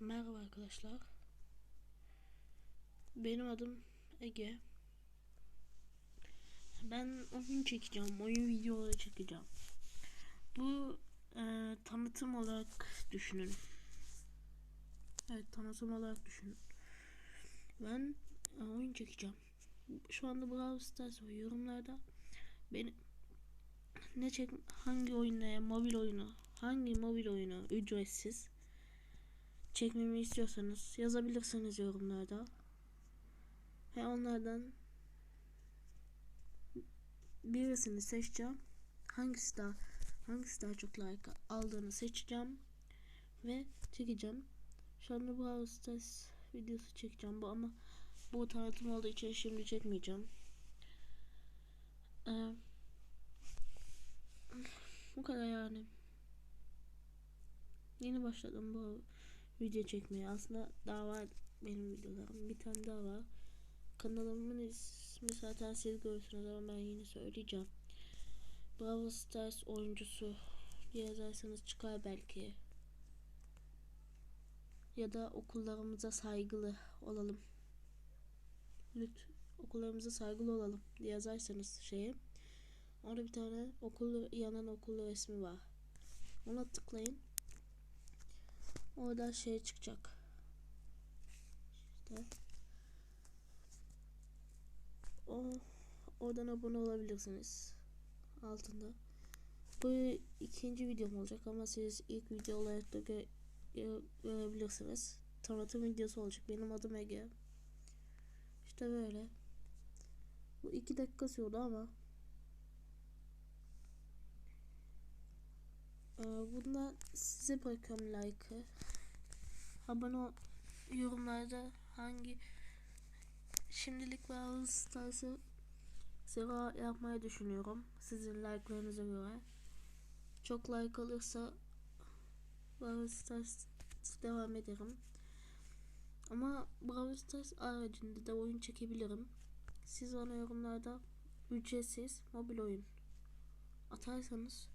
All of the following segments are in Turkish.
Merhaba arkadaşlar. Benim adım Ege. Ben oyun çekeceğim, oyun videoları çekeceğim. Bu e, tanıtım olarak düşünün. Evet, tanıtım olarak düşünün. Ben e, oyun çekeceğim. Şu anda Brawl Stars var yorumlarda. Beni ne çek hangi oyunda mobil oyunu hangi mobil oyunu ücretsiz çekmemi istiyorsanız yazabilirsiniz yorumlarda. Ve onlardan birisini seçeceğim. Hangisi daha hangisi daha çok like aldığını seçeceğim ve çekeceğim. Şu anda Brawl Stars videosu çekeceğim bu ama bu tanıtım olduğu için şimdi çekmeyeceğim. Ee, bu kadar yani. Yeni başladım bu video çekmeye. Aslında daha var benim videolarım. Bir tane daha var. Kanalımın ismi zaten siz görürsünüz ama ben yine söyleyeceğim. Brawl Stars oyuncusu yazarsanız çıkar belki. Ya da okullarımıza saygılı olalım. Lütfen okullarımıza saygılı olalım yazarsanız şeye. Orada bir tane okul yanan okul resmi var. Ona tıklayın. Orada şey çıkacak. İşte. O oradan abone olabilirsiniz. Altında. Bu ikinci videom olacak ama siz ilk video olarak da gö gö görebilirsiniz. Tanıtım videosu olacak. Benim adım Ege. İşte böyle. Bu iki dakika sürdü ama Bunda size bırakıyorum like'ı. Abone ol, yorumlarda hangi şimdilik Brawl Stars'ı sıra yapmayı düşünüyorum. Sizin like'larınıza göre. Çok like alırsa Brawl Stars devam ederim. Ama Brawl Stars aracında da oyun çekebilirim. Siz ona yorumlarda ücretsiz mobil oyun atarsanız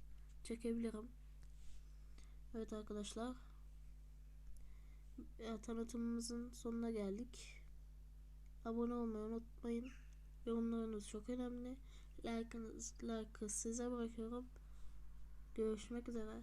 çekebilirim. Evet arkadaşlar. Tanıtımımızın sonuna geldik. Abone olmayı unutmayın. Yorumlarınız çok önemli. Like'ınız, like'ı size bırakıyorum. Görüşmek üzere.